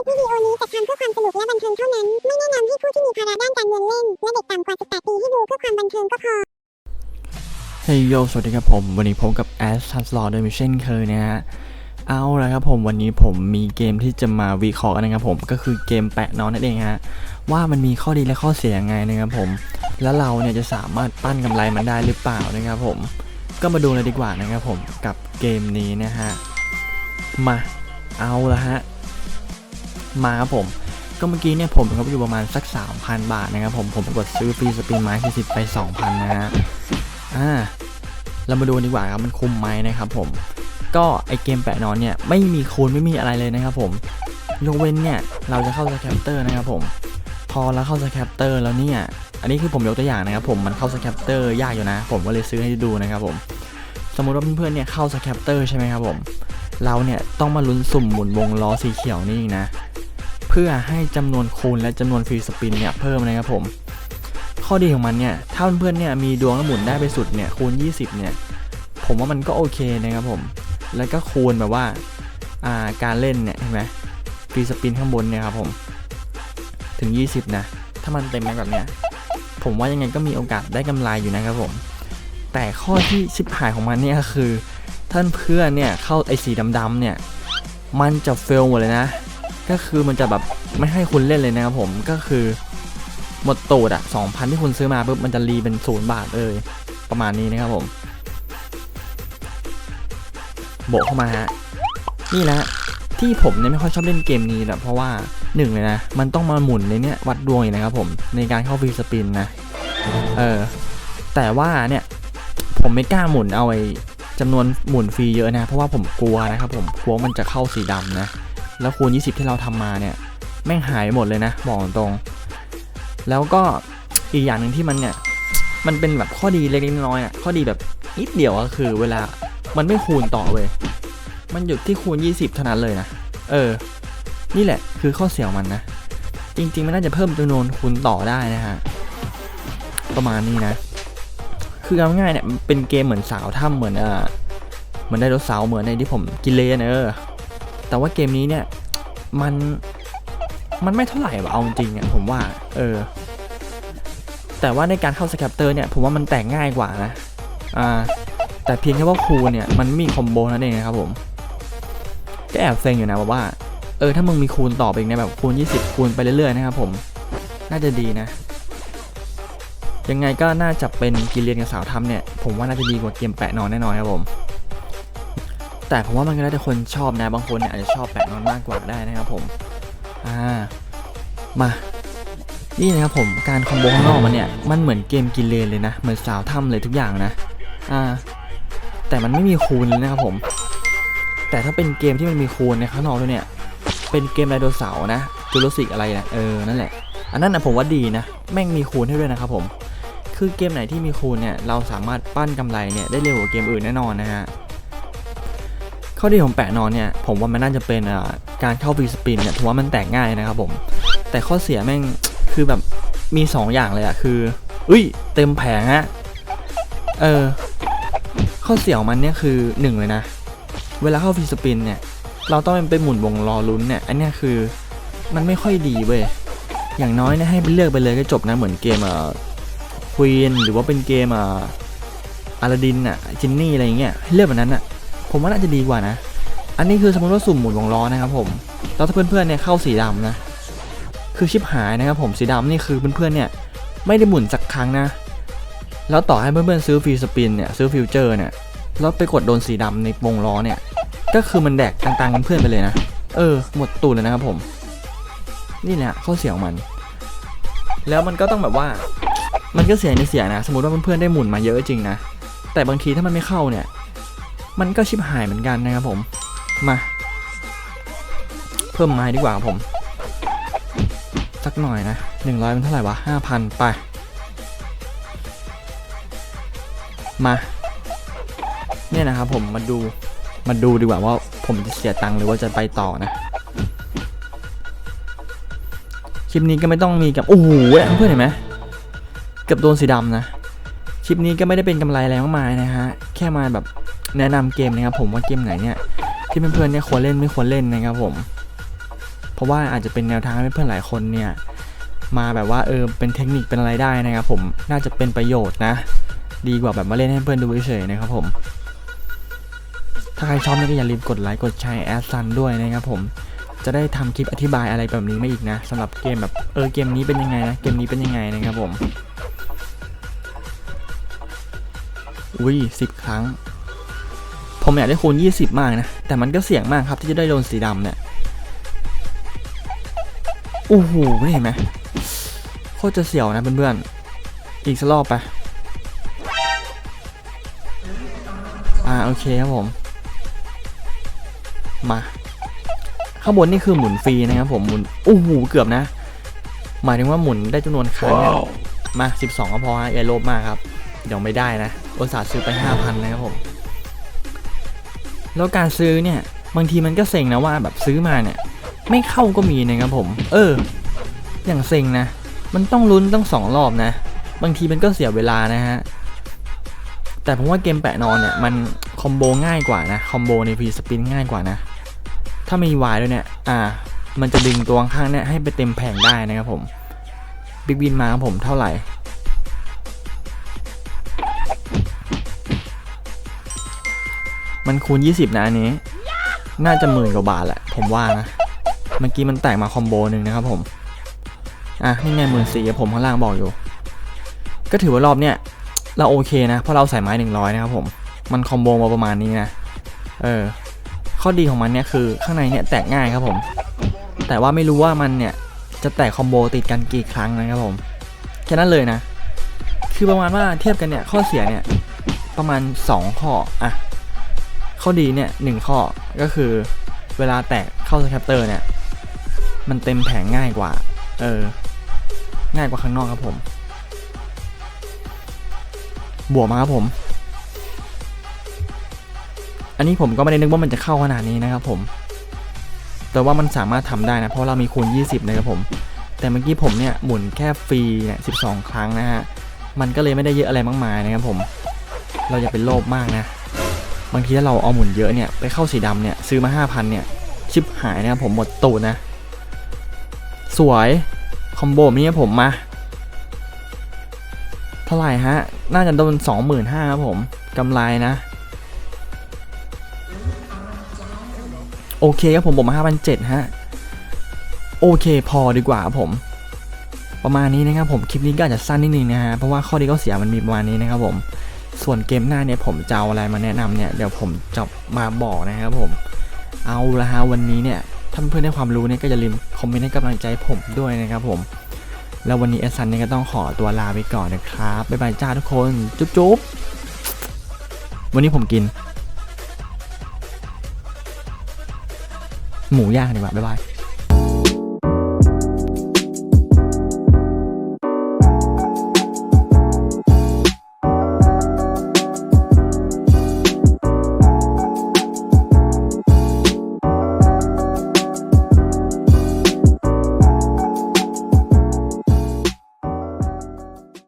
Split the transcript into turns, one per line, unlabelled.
ลิปวิดีโอนี้จัดทำเพื่อความสนุกและบันเทิงเท่านั้น ไม่แนะนำให้ผู้ที่มีภาระด้านการเงินเล่น และเด็กต่ำกว่า 18 ปีให้ดูเพื่อความบันเทิงก็พอ
เฮ้ยโยสวัสดีครับผม วันนี้พบกับแอสทันสลอดโดยมิเช่นเคยนะฮะเอาละครับผมวันนี้ผมมีเกมที่จะมาวิเคราะห์กันนะครับผมก็คือเกมแปะนอนนั่นเองฮะว่ามันมีข้อดีและข้อเสียยังไงนะครับผม แล้วเราเนี่ยจะสามารถปั้นกำไรมันได้หรือเปล่านะครับผม ก็มาดูเลยดีกว่านะครับผมกับเกมนี้นะฮะมาเอาละฮะ มาครับผมก็เมื่อกี้เนี่ยผมก็อยู่ประมาณสัก 3,000 บาทนะครับผมผมกดซื้อฟรีสปินไม้ที่สิบไป 2,000 นะฮะอ่าเรามาดูดีกว่าครับมันคุ้มไหมนะครับผมก็ไอเกมแปะนอนเนี่ยไม่มีคูณไม่มีอะไรเลยนะครับผมยกเว้นเนี่ยเราจะเข้าสแคปเตอร์นะครับผมพอเราเข้าสแคปเตอร์แล้วเนี่ยอันนี้คือผมยกตัวอย่างนะครับผมมันเข้าสแคปเตอร์ยากอยู่นะ ผมก็เลยซื้อให้ดูนะครับผมสมมติว่าเพื่อนๆเนี่ยเข้าสแคปเตอร์ใช่ไหมครับผมเราเนี่ยต้องมาลุ้นสุ่มหมุนวงล้อสีเขียวนี่เองนะ เพื่อให้จำนวนคูณและจำนวนฟรีสปินเนี่ยเพิ่มนะครับผม ข้อดีของมันเนี่ยถ้าเพื่อนๆเนี่ยมีดวงแล้วหมุนได้ไปสุดเนี่ยคูณ 20เนี่ยผมว่ามันก็โอเคนะครับผม แล้วก็คูณแบบว่าอ่าการเล่นเนี่ยเห็นไหมฟรีสปินข้างบนเนี่ยครับผมถึง 20 นะ ถ้ามันเต็มไปแบบเนี้ยผมว่ายังไงก็มีโอกาสได้กำไรอยู่นะครับผม แต่ข้อที่ชิบหายของมันเนี่ยคือ ท่านเพื่อนเนี่ยเข้าไอสีดำๆเนี่ย มันจะเฟลหมดเลยนะ ก็คือมันจะแบบไม่ให้คุณเล่นเลยนะครับผมก็คือ หมดตูดอะสองพันที่คุณซื้อมาปุ๊บมันจะรีเป็นศูนย์บาทเลยประมาณนี้นะครับผมโบเข้ามาฮะนี่แหละที่ผมเนี่ยไม่ค่อยชอบเล่นเกมนี้แหละเพราะว่าหนึ่งเลยนะ มันต้องมาหมุนในเนี้ยวัดดวงอีกนะครับผมในการเข้าฟรีสปินนะเออแต่ว่าเนี่ยผมไม่กล้าหมุนเอาไอ้จำนวนหมุนฟรีเยอะนะ เพราะว่าผมกลัวนะครับผมกลัวมันจะเข้าสีดำนะ แล้วคูณ 20 ที่เราทำมาเนี่ย แม่งหายหมดเลยนะ บอกตรง แล้วก็อีกอย่างหนึ่งที่มันเนี่ย มันเป็นแบบข้อดีเล็กน้อยอะ ข้อดีแบบนิดเดียวก็คือเวลา มันไม่คูณต่อเว้ย มันหยุดที่คูณ 20 เท่านั้นเลยนะ เออ นี่แหละคือข้อเสียของมันนะ จริงๆ มันน่าจะเพิ่มจำนวนคูณต่อได้นะฮะ ประมาณนี้นะ คือเอาง่ายๆเนี่ย เป็นเกมเหมือนสาวถ้ำเหมือนเออเหมือนไดโนเสาร์เหมือนในที่ผมกินเลนเออ แต่ว่าเกมนี้เนี่ยมันมันไม่เท่าไหร่ว่ะเอาจริงอะผมว่าเออแต่ว่าในการเข้าสแคปเตอร์เนี่ยผมว่ามันแตกง่ายกว่านะอ่าแต่เพียงแค่ว่าคูเนี่ยมันมีคอมโบนั่นเองนะครับผมก็แอบเซ็งอยู่นะแบบว่าเออถ้ามึงมีคูณต่อไปอีกนแบบคูณ 20 คูณไปเรื่อยๆนะครับผมน่าจะดีนะ ยังไงก็น่าจะเป็นกิเรียนกับสาวทำเนี่ย ผมว่าน่าจะดีกว่าเกมแปะนอนแน่นอนครับผม แต่ผมว่ามันก็แล้วแต่คนชอบนะ บางคนเนี่ยอาจจะชอบแปะนอนมากกว่าได้นะครับผม อ่า มา นี่นะครับผม การคอมโบข้างนอกมันเนี่ย มันเหมือนเกมกินเลนเลยนะ เหมือนสาวถ้ำเลยทุกอย่างนะ อ่า แต่มันไม่มีคูณเลยนะครับผม แต่ถ้าเป็นเกมที่มันมีคูณในข้างนอกด้วยเนี่ย เป็นเกมไดโนเสาร์นะจูรสิกอะไรนะเออ นั่นแหละ อันนั้นนะผมว่าดีนะ แม่งมีคูณให้ด้วยนะครับผม คือเกมไหนที่มีคูณเนี่ย เราสามารถปั้นกำไรเนี่ยได้เร็วกว่าเกมอื่นแน่นอนนะฮะ ข้อดีของแปะนอนเนี่ย ผมว่ามันน่าจะเป็นอ่าการเข้าฟรีสปินเนี่ยผมว่ามันแตกง่ายนะครับผม แต่ข้อเสียแม่งคือแบบมี 2 อย่างเลยอะคืออุ้ยเต็มแผงฮะเออข้อเสียของมันเนี่ยคือหนึ่งเลยนะ เวลาเข้าฟรีสปินเนี่ย เราต้องไปหมุนวงรอลุ้นเนี่ยอันนี้คือมันไม่ค่อยดีเว้ยอย่างน้อยเนี่ยให้ไปเลือกไปเลยก็จบนะเหมือนเกมเอ่อควีนหรือว่าเป็นเกมเอ่ออาราดินอะจินนี่อะไรเงี้ยให้เลือกแบบนั้นอะ ผมว่าน่าจะดีกว่านะ อันนี้คือสมมติว่าสุ่มหมุนวงล้อนะครับผมแล้วถ้าเพื่อนๆเนี่ยเข้าสีดำนะ คือชิปหายนะครับผมสีดำนี่คือเพื่อนๆเนี่ยไม่ได้หมุนสักครั้งนะ แล้วต่อให้เพื่อนๆซื้อฟรีสปินเนี่ยซื้อฟิวเจอร์เนี่ยแล้วไปกดโดนสีดำในวงล้อเนี่ย ก็คือมันแดกต่างๆกันเพื่อนไปเลยนะ เออ หมดตูดเลยนะครับผม นี่แหละข้อเสียของมัน แล้วมันก็ต้องแบบว่า มันก็เสียในเสียนะ สมมติว่าเพื่อนๆได้หมุนมาเยอะจริงนะ แต่บางทีถ้ามันไม่เข้าเนี่ย มันก็ชิบหายเหมือนกันนะครับผม มา เพิ่มไม้ดีกว่าผม สักหน่อยนะหนึ่งร้อยเป็นเท่าไหร่วะห้าพันไป มา เนี่ยนะครับผมมาดู มาดูดีกว่าว่าผมจะเสียตังค์หรือว่าจะไปต่อนะคลิปนี้ก็ไม่ต้องมีกับ โอ้โหเพื่อนเห็นไหมเกือบโดนสีดำนะ คลิปนี้ก็ไม่ได้เป็นกำไรอะไรมากมายนะฮะ แค่มาแบบ แนะนำเกมนะครับผมว่าเกมไหนเนี่ยที่เพื่อนๆเนี่ยควรเล่นไม่ควรเล่นนะครับผม เพราะว่าอาจจะเป็นแนวทางให้เพื่อนๆหลายคนเนี่ยมาแบบว่าเออเป็นเทคนิคเป็นอะไรได้นะครับผมน่าจะเป็นประโยชน์นะ ดีกว่าแบบมาเล่นให้เพื่อนดูเฉยๆนะครับผมถ้าใครชอบเนี่ยก็อย่าลืมกดไลค์กดแชร์แอดซันด้วยนะครับผมจะได้ทำคลิปอธิบายอะไรแบบนี้มาอีกนะสำหรับเกมแบบเออเกมนี้เป็นยังไงนะเกมนี้เป็นยังไงนะครับผมอุ้ยสิบครั้ง ผมอยากได้คูณ 20 มากนะ แต่มันก็เสี่ยงมากครับที่จะได้โดนสีดำเนี่ยโอ้โหนี่เห็นไหมโคตรจะเสี่ยวนะเพื่อนๆ อีกสักรอบไป อ่าโอเคครับผม มา ข้างบนนี่คือหมุนฟรีนะครับผมหมุนโอ้โหเกือบนะ หมายถึงว่าหมุนได้จำนวนครั้งเนี่ยมา 12 ก็พอฮะอย่าโลภมากครับ เดี๋ยวไม่ได้นะอุตส่าห์ซื้อไป 5,000 นะครับผม แล้วการซื้อเนี่ย บางทีมันก็เซ็งนะว่าแบบซื้อมาเนี่ย ไม่เข้าก็มีนะครับผม เออ อย่างเซ็งนะ มันต้องลุ้นต้องสองรอบนะ บางทีมันก็เสียเวลานะฮะ แต่ผมว่าเกมแปะนอนเนี่ย มันคอมโบง่ายกว่านะ คอมโบในพีสปินง่ายกว่านะ ถ้ามีวายด้วยเนี่ย อ่า มันจะดึงตัวข้างเนี่ยให้ไปเต็มแผงได้นะครับผม บิ๊กบินมาครับผมเท่าไหร่ มันคูณ 20 นะอันนี้ น่าจะหมื่นกว่าบาทแหละ ผมว่านะ เมื่อกี้มันแตกมาคอมโบหนึ่งนะครับผม อะนี่ไงหมื่นสี่ผมข้างล่างบอกอยู่ ก็ถือว่ารอบเนี้ยเราโอเคนะ เพราะเราใส่ไม้หนึ่งร้อยนะครับผม มันคอมโบมาประมาณนี้นะ เออ ข้อดีของมันเนี่ยคือข้างในเนี่ยแตกง่ายครับผม แต่ว่าไม่รู้ว่ามันเนี่ยจะแตกคอมโบติดกันกี่ครั้งนะครับผม แค่นั้นเลยนะ คือประมาณว่าเทียบกันเนี่ยข้อเสียเนี่ยประมาณ 2 ข้อ อะ ข้อดีเนี่ยหนึ่งข้อก็คือเวลาแตกเข้าสแคปเตอร์เนี่ย มันเต็มแผงง่ายกว่า เออ ง่ายกว่าข้างนอกครับผม บวกมาครับผม อันนี้ผมก็ไม่ได้นึกว่ามันจะเข้าขนาดนี้นะครับผม แต่ว่ามันสามารถทำได้นะ เพราะเรามีคูณ 20 นะครับผม แต่เมื่อกี้ผมเนี่ยหมุนแค่ฟรีเนี่ย12ครั้งนะฮะ มันก็เลยไม่ได้เยอะอะไรมากมายนะครับผม เราอย่าเป็นโลภมากนะ บางทีถ้าเราเอาหมุนเยอะเนี่ยไปเข้าสีดำเนี่ยซื้อมา 5,000 เนี่ย ชิบหายนะครับผมหมดตูดนะ สวย คอมโบนี้ผมมา เท่าไหร่ฮะ น่าจะโดน 25,000ครับผมกำไรนะ โอเคครับผมผมมา5,700ฮะ โอเคพอดีกว่าครับผม ประมาณนี้นะครับผมคลิปนี้ก็อาจจะสั้นนิดนึงนะฮะเพราะว่าข้อดีข้อเสียมันมีประมาณนี้นะครับผม ส่วนเกมหน้าเนี่ยผมจะเอาอะไรมาแนะนำเนี่ยเดี๋ยวผมจะมาบอกนะครับผม เอาละฮะวันนี้เนี่ยถ้าเพื่อนได้ความรู้เนี่ยก็อย่าลืมคอมเมนต์ให้กำลังใจผมด้วยนะครับผม แล้ววันนี้เอสันเนี่ยก็ต้องขอตัวลาไปก่อนนะครับ บ๊ายบายจ้าทุกคน จุ๊บจุ๊บวันนี้ผมกิน หมูย่างดีกว่า บ๊ายบาย